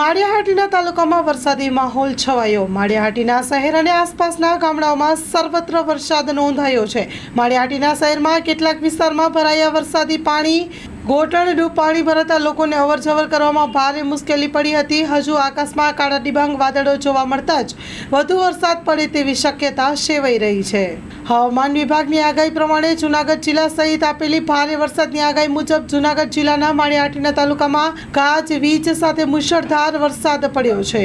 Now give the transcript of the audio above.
માળિયાહાટીના તાલુકામાં વરસાદી માહોલ છવાયો. માળિયાહાટીના શહેર અને આસપાસના ગામડાઓમાં સર્વત્ર વરસાદ નોંધાયો છે. માળિયાહાટીના શહેરમાં કેટલાક વિસ્તારમાં ભરાયા વરસાદી પાણી ગોટણનું પાણી ભરાતા લોકોને અવરજવર કરવામાં ભારે મુશ્કેલી પડી હતી. હજુ આકાશમાં કાળા ડિબાંગ વાદળો જોવા મળતા જ વધુ વરસાદ પડે તેવી શક્યતા સેવાઈ રહી છે. હવામાન વિભાગની આગાહી પ્રમાણે જૂનાગઢ જિલ્લા સહિત આપેલી ભારે વરસાદની આગાહી મુજબ જૂનાગઢ જિલ્લાના માળિયાહાટીના તાલુકામાં ગાજ, વીજ સાથે મુશળધાર વરસાદ પડ્યો છે.